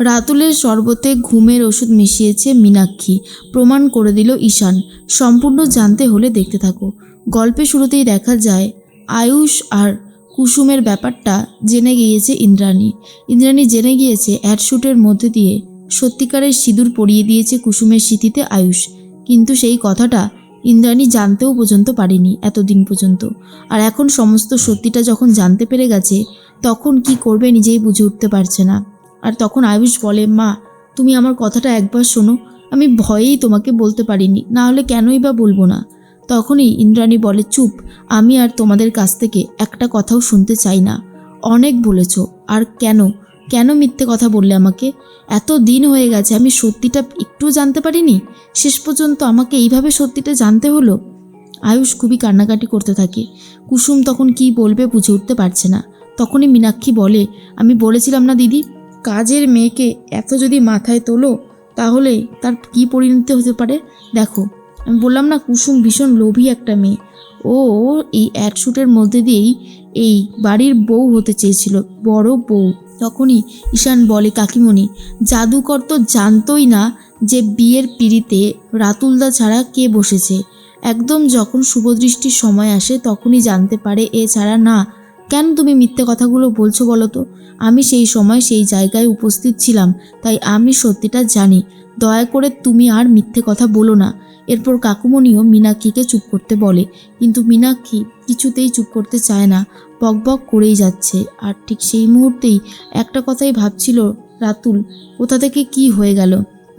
রাতুলের শরবতে ঘুমের ওষুধ মিশিয়েছে মীনাক্ষী। প্রমাণ করে দিল ঈশান। সম্পূর্ণ জানতে হলে দেখতে থাকো। গল্পে শুরুতেই দেখা যায়, আয়ুষ আর কুসুমের ব্যাপারটা জেনে গিয়েছে ইন্দ্রাণী। ইন্দ্রাণী জেনে গিয়েছে অ্যাডশুটের মধ্যে দিয়ে সত্যিকারের সিঁদুর পরিয়ে দিয়েছে কুসুমের স্মৃতিতে আয়ুষ। কিন্তু সেই কথাটা ইন্দ্রাণী জানতেও পর্যন্ত পারেনি এতদিন পর্যন্ত। আর এখন সমস্ত সত্যিটা যখন জানতে পেরে গেছে, তখন কি করবে নিজেই বুঝে উঠতে পারছে না। আর তখন আয়ুষ বলে, মা, তুমি আমার কথাটা একবার শোনো। আমি ভয়েই তোমাকে বলতে পারিনি না হলে কেনই বা বলব না? তখনই ইন্দ্রাণী বলে, চুপ, আমি আর তোমাদের কাছ থেকে একটা কথাও শুনতে চাই না। অনেক বলেছ, আর কেন? কেন মিথ্যে কথা বললে আমাকে? এত দিন হয়ে গেছে, আমি সত্যিটা একটু জানতে পারিনি? শেষ পর্যন্ত আমাকে এইভাবে সত্যিটা জানতে হলো? আয়ুষ খুবই কান্নাকাটি করতে থাকে। কুসুম তখন কি বলবে বুঝে উঠতে পারছে না। তখনই মীনাক্ষী বলে, আমি বলেছিলাম না দিদি কাজের মেয়েকে এত যদি মাথায় তোলো, তাহলে তার কি পরিণতি হতে পারে? দেখো, আমি বললাম না কুসুম ভীষণ লোভী একটা মেয়ে। ও এই অ্যাডশুটের মধ্যে দিয়েই এই বাড়ির বউ হতে চেয়েছিল, বড় বউ। তখনই ঈশান বলে, কাকিমণি, জাদুকর তো জানতই না যে বিয়ের পিড়িতে রাতুলদা ছাড়া কে বসেছে। একদম যখন শুভদৃষ্টির সময় আসে, তখনই জানতে পারে, এ ছাড়া না কেন তুমি মিথ্যে কথাগুলো বলছো বলো তো? আমি সেই সময় সেই জায়গায় উপস্থিত ছিলাম, তাই আমি সত্যিটা জানি। দয়া করে তুমি আর মিথ্যে কথা বলো না। এরপর কাকুমণিও মীনাক্ষীকে চুপ করতে বলে, কিন্তু মীনাক্ষী কিছুতেই চুপ করতে চায় না বকবক করেই যাচ্ছে। আর ঠিক সেই মুহূর্তেই একটা কথাই ভাবছিল, রাতুল, কোথা থেকে কি হয়ে গেল?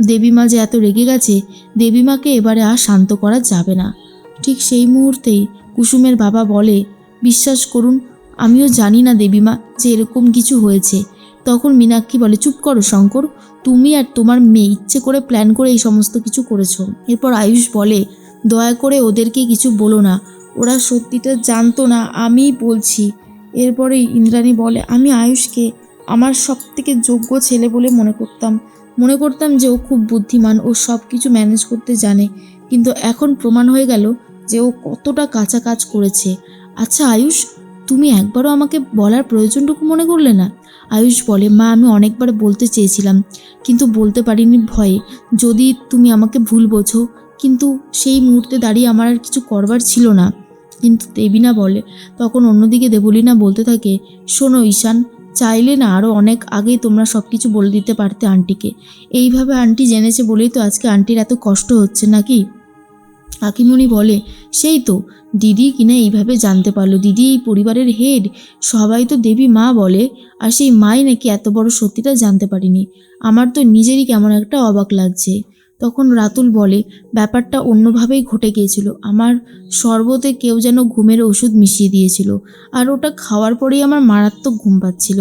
দেবীমা যে এত রেগে গেছে, দেবীমাকে এবারে আর শান্ত করা যাবে না। ঠিক সেই মুহূর্তেই কুসুমের বাবা বলে, বিশ্বাস করুন আমিও জানি না দেবীমা যে এরকম কিছু হয়েছে। তখন মীনাক্ষী বলে, চুপ করো শঙ্কর, তুমি আর তোমার মেয়ে ইচ্ছে করে প্ল্যান করে এই সমস্ত কিছু করেছ। এরপর আয়ুষ বলে, দয়া করে ওদেরকে কিছু বলো না, ওরা সত্যিটা জানতো না, আমিই বলছি। এরপরে ইন্দ্রাণী বলে, আমি আয়ুষকে, আমার সব থেকে যোগ্য ছেলে বলে মনে করতাম। মনে করতাম যে ও খুব বুদ্ধিমান, ও সব কিছু ম্যানেজ করতে জানে। কিন্তু এখন প্রমাণ হয়ে গেল যে ও কতটা কাঁচা কাজ করেছে। আচ্ছা আয়ুষ তুমি একবারও আমাকে বলার প্রয়োজনটুকু মনে করলে না? আয়ুষ বলে, মা, আমি অনেকবার বলতে চেয়েছিলাম, কিন্তু বলতে পারিনি ভয়ে। যদি তুমি আমাকে ভুল বোঝো, কিন্তু সেই মুহূর্তে দাঁড়িয়ে আমার আর কিছু করবার ছিল না। কিন্তু দেবিনা বলে, তখন অন্যদিকে দেবলীনা বলতে থাকে। শোনো ঈশান, চাইলে না আরও অনেক আগেই তোমরা সব কিছু বলে দিতে পারতে আন্টিকে। এইভাবে আন্টি জেনেছে বলেই তো আজকে আন্টির এত কষ্ট হচ্ছে, নাকি? কাকিমণি বলে, সেই তো, দিদি কিনা এইভাবে জানতে পারল। দিদি এই পরিবারের হেড, সবাই তো দেবী মা বলে, আর সেই মাই নাকি এত বড় সত্যিটা জানতে পারিনি। আমার তো নিজেরই কেমন একটা অবাক লাগছে। তখন রাতুল বলে, ব্যাপারটা অন্যভাবেই ঘটে গিয়েছিল। আমার শরবতে কেউ যেন ঘুমের ওষুধ মিশিয়ে দিয়েছিল, আর ওটা খাওয়ার পরেই আমার মারাত্মক ঘুম পাচ্ছিল।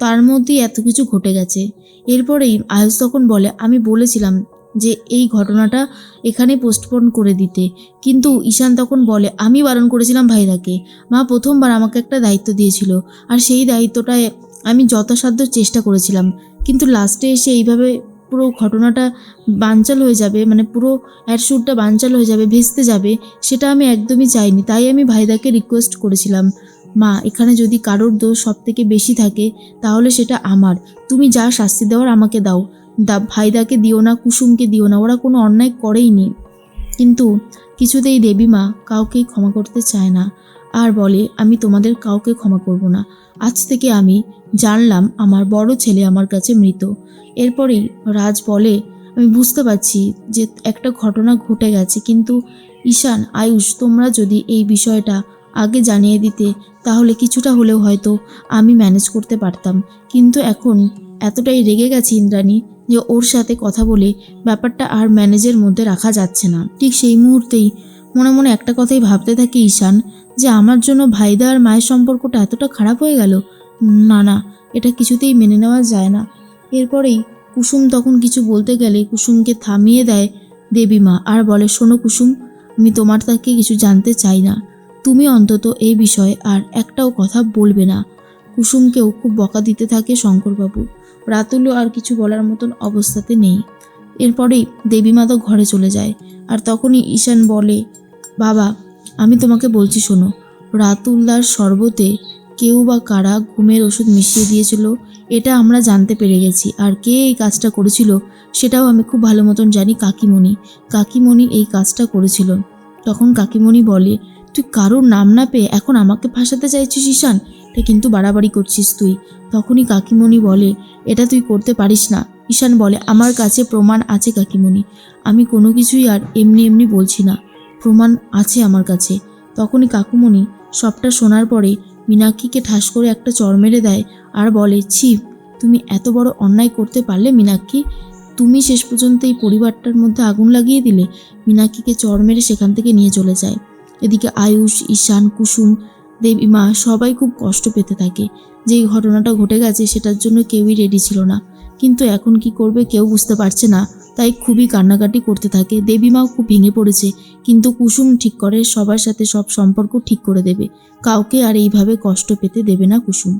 তার মধ্যেই এত কিছু ঘটে গেছে। এরপরেই আয়ুষ তখন বলে, আমি বলেছিলাম যে এই ঘটনাটা এখানে পোস্টপোন করে দিতে। কিন্তু ঈশান তখন বলে, আমি বারণ করেছিলাম ভাইরাকে। মা প্রথমবার আমাকে একটা দায়িত্ব দিয়েছিল। আর সেই দায়িত্বটায় আমি যথাসাধ্য চেষ্টা করেছিলাম। কিন্তু লাস্টে এসে এইভাবে পুরো ঘটনাটা বানচাল হয়ে যাবে মানে পুরো অ্যাডশুটটা বানচাল হয়ে যাবে, ভেস্তে যাবে, সেটা আমি একদমই চাইনি। তাই আমি ভাইদাকে রিকোয়েস্ট করেছিলাম, মা, এখানে যদি কারোর দোষ সব থেকে বেশি থাকে, তাহলে সেটা আমার। তুমি যা শাস্তি দেওয়ার আমাকে দাও। দা ভাইদাকে দিও না, কুসুমকে দিও না, ওরা কোনো অন্যায় করেইনি কিন্তু কিছুতেই দেবীমা কাউকেই ক্ষমা করতে চায় না। আর বলে, আমি তোমাদের কাউকে ক্ষমা করব না। আজ থেকে আমি জানলাম আমার বড় ছেলে আমার কাছে মৃত। এরপরেই রাজ বলে, আমি বুঝতে পারছি যে একটা ঘটনা ঘটে গেছে, কিন্তু ঈশান, আয়ুষ, তোমরা যদি এই বিষয়টা আগে জানিয়ে দিতে, তাহলে কিছুটা হলেও হয়তো আমি ম্যানেজ করতে পারতাম। কিন্তু এখন এতটাই রেগে গেছে ইন্দ্রাণী যে ওর সাথে কথা বলে ব্যাপারটা আর ম্যানেজের মধ্যে রাখা যাচ্ছে না। ঠিক সেই মুহূর্তেই মনে মনে একটা কথাই ভাবতে থাকে ঈশান যে, আমার জন্য ভাইদা আর মায়ের সম্পর্কটা এতটা খারাপ হয়ে গেল? না না, এটা কিছুতেই মেনে নেওয়া যায় না। এরপরেই কুসুম তখন কিছু বলতে গেলে কুসুমকে থামিয়ে দেয়, দেবী মা, আর বলে, শোনো কুসুম, আমি তোমার তাকে কিছু জানতে চাই না। তুমি অন্তত এই বিষয়ে আর একটাও কথা বলবে না। কুসুমকেও খুব বকা দিতে থাকে শঙ্করবাবু। রাতুলও আর কিছু বলার মতন অবস্থাতে নেই। এরপরেই দেবীমা তো ঘরে চলে যায় আর তখনই ঈশান বলে, বাবা, আমি তোমাকে বলছি শোনো রাতুলদার শরবতে কেউ বা কারা ঘুমের ওষুধ মিশিয়ে দিয়েছিল, এটা আমরা জানতে পেরে গেছি। আর কে এই কাজটা করেছিল, সেটাও আমি খুব ভালো মতন জানি কাকিমণি। কাকিমণি এই কাজটা করেছিল। তখন কাকিমণি বলে, তুই কারোর নাম না পেয়ে এখন আমাকে ফাঁসাতে চাইছিস ঈশান? এটা কিন্তু বাড়াবাড়ি করছিস তুই। তখনই কাকিমণি বলে, এটা তুই করতে পারিস না। ঈশান বলে, আমার কাছে প্রমাণ আছে কাকিমণি। আমি কোনো কিছুই আর এমনি এমনি বলছি না। প্রমাণ আছে আমার কাছে। তখনই কাকুমণি সবটা শোনার পরে মীনাক্ষীকে ঠাস করে একটা চর মেরে দেয় আর বলে, ছি, তুমি এত বড় অন্যায় করতে পারলে মীনাক্ষী? তুমি শেষ পর্যন্ত এই পরিবারটার মধ্যে আগুন লাগিয়ে দিলে? মীনাক্ষীকে চর মেরে সেখান থেকে নিয়ে চলে যায়। এদিকে আয়ুষ, ঈশান, কুসুম দেবীমা সবাই খুব কষ্ট পেতে থাকে। যে ঘটনাটা ঘটে গেছে সেটার জন্য কেউই রেডি ছিল না। কিন্তু এখন কি করবে কেউ বুঝতে পারছে না, তাই খুবই কান্নাকাটি করতে থাকে। দেবী দেবীমাও খুব ভেঙে পড়েছে, কিন্তু কুসুম ঠিক করে সবার সাথে সব সম্পর্ক ঠিক করে দেবে। কাউকে আর এইভাবে কষ্ট পেতে দেবে না কুসুম।